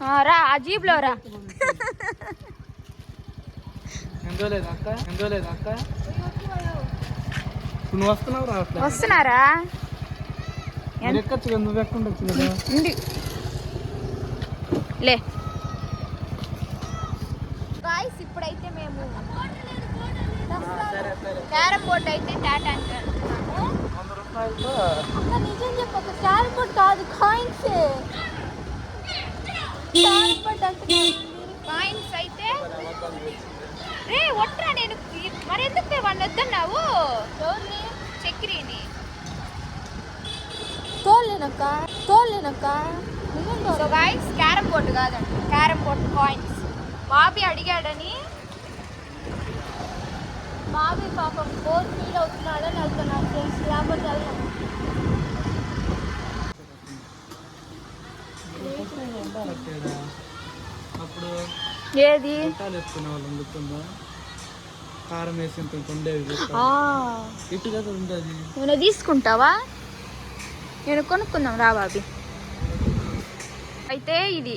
రా ఆ జీప్లో రా. ఎందో లేదు అక్క? ఎందో లేదు అక్క? ఇప్పుడు నువ్వు వస్తున్నావు రావట్లేదు వస్తున్నారా? లే. గాయస్ ఇప్పుడైతే మేము క్యారమ్ బోర్డ్ అయితే రూపాయలతో అక్క నిజం చెప్పక క్యారమ్ బోర్డ్ కాదు కాయిన్స్. కాయిన్స్ అయితే రే ఒట్రా నేను? మరి ఎందుకు వాడిని వద్దన్నావు? చక్రిని. తోలేనక్క తోలేనక్క. సో గాయస్ క్యారమ్ బోర్డు కాదండి. క్యారమ్ బోర్డు కాయిన్స్ బాబీ అడిగాడని బాబీ పాపం బోర్ ఫీల్ అవుతున్నాడని వెళ్తున్నాను ఫ్రెండ్స్ లేకపోతే వెళ్ళను ఏది? కారం వేసి ఇంత ఉండేవి ఇటు కదా ఉండేది. నువ్వు తీసుకుంటావా? నేను కొనుక్కుందాం రా బాబీ. అయితే ఇది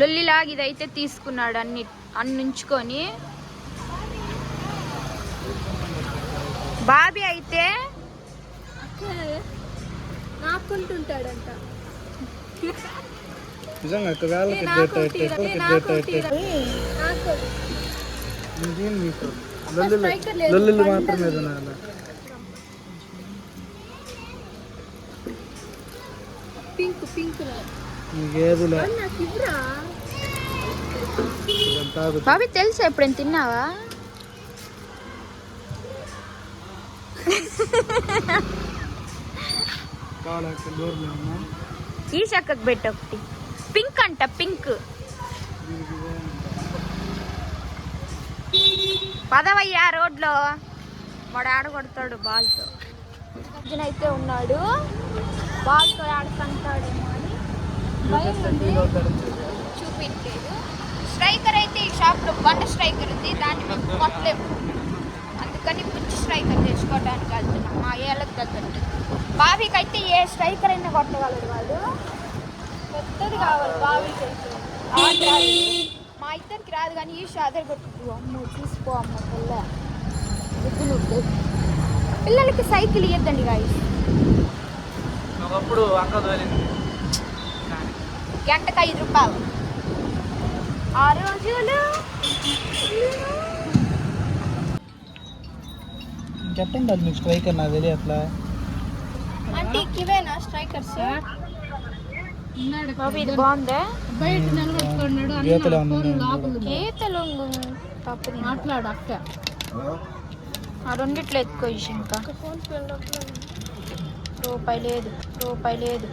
లొల్లిలాగా ఇదైతే తీసుకున్నాడు అన్ని అన్ని ఉంచుకొని బాబీ అయితే నాకుంటుంటాడంట నిజంగా అక్క వేళ్ళకి డేట్ అయితే డేట్ అయితే ఇంకేం మీకు? లొల్లులు మాత్రమే తినాలి పింక్ నీకేదిలే. బాబీ తెలుసా ఎప్పుడైనా తిన్నావా? ఈ చక్కకు పెట్టు ఒకటి. పింక్ అంట పింక్. పదవయ్యా రోడ్లో. వాడు ఆడ కొడతాడు బాల్తో. అర్జున్ అయితే ఉన్నాడు. బాల్తో ఉంది. చూపించలేదు. స్ట్రైకర్ అయితే ఈ షాప్లో బండ స్ట్రైకర్ ఉంది. దాన్ని మేము కొట్టలేము. అందుకని పుచ్చి స్ట్రైకర్ తెచ్చుకోవడానికి వెళ్తున్నాం. మా ఏళ్ళకి తగ్గట్టు. బాబీకి అయితే ఏ స్ట్రైకర్ అయినా కొట్టగలడు వాడు. పెద్దది కావాలి రాదు. మా ఇద్దరికి రాదు కానీ ఈ షాదర్ కొట్టు. అమ్మ చూసిపో అమ్మ పిల్ల ఎద్దులు. పిల్లలకి సైకిల్ ఇవ్వద్దండి గాయ ఒకప్పుడు అక్క తోలింది గంటకు ఐదు రూపాయలు. ఆ రోజులు చెప్పండి అది మీకు స్ట్రైకర్ నాకు తెలియదు అట్లా అంటే ఇవేనా స్ట్రైకర్స్? ఇది బాగుందా? బయట నిలబెట్టుకున్నాడు గీతలు మాట్లాడు అక్క. ఆ రెండిట్లో ఎత్తుకో ఇష్ ఇంకా. రూపాయి లేదు రూపాయి లేదు.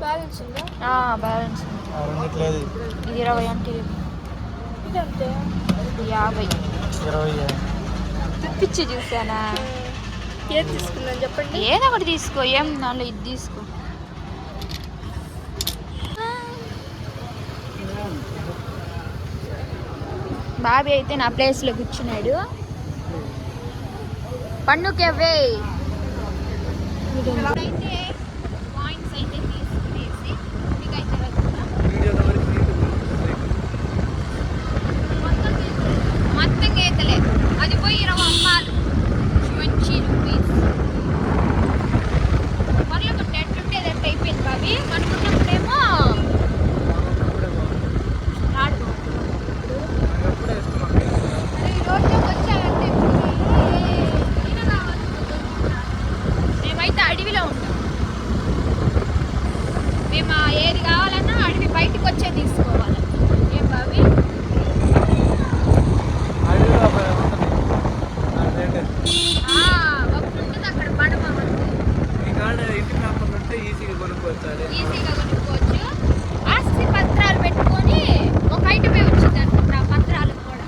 బ్యాలెన్స్ ఉందా? ఆ, బ్యాలెన్స్ ఇది ఇరవై అంటే యాభై. పిచ్చి చూసానా? ఏది తీసుకున్నాను చెప్పండి. ఏదో ఒకటి తీసుకో ఏం దానిలో ఇది తీసుకో. బాబీ అయితే నా ప్లేస్లో కూర్చున్నాడు. పన్నుకెవ్వే అయితే పాయింట్స్ అయితే తీసుకునేసి మీకైతే వెళ్తున్నాం మొత్తం గీతలే అది పోయి ఇరవై అమ్మాలు ట్వంటీ రూపీస్ మళ్ళీ ఒక టెంట్ ఉండేది ఎట్ట అయిపోయింది బాబీ అనుకున్నప్పుడేమో రాడు అరే ఈ రోడ్లోకి వచ్చావంటే ఈయన కావాలి మేమైతే అడవిలో ఉంటాం మేము ఆ ఏది కావాలన్నా అడవి తీసుకోవాలి. ఏం అక్కడ పడమ కాడ ఇంటి పేపర్లు ఉంటే ఈజీగా కొనుక్కోవచ్చు ఈజీగా కొనుక్కోవచ్చు. ఆస్తి పత్రాలు పెట్టుకొని ఒక ఐటమే వచ్చింది అనుకుంటా ఆ కూడా.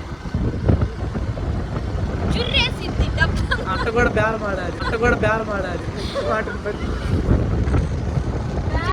చుర్రేసిద్ది డబ్బు. అట్ట కూడా బేరం ఆడాలి అట్ట కూడా బేరం ఆడాలి వాటిని బట్టి.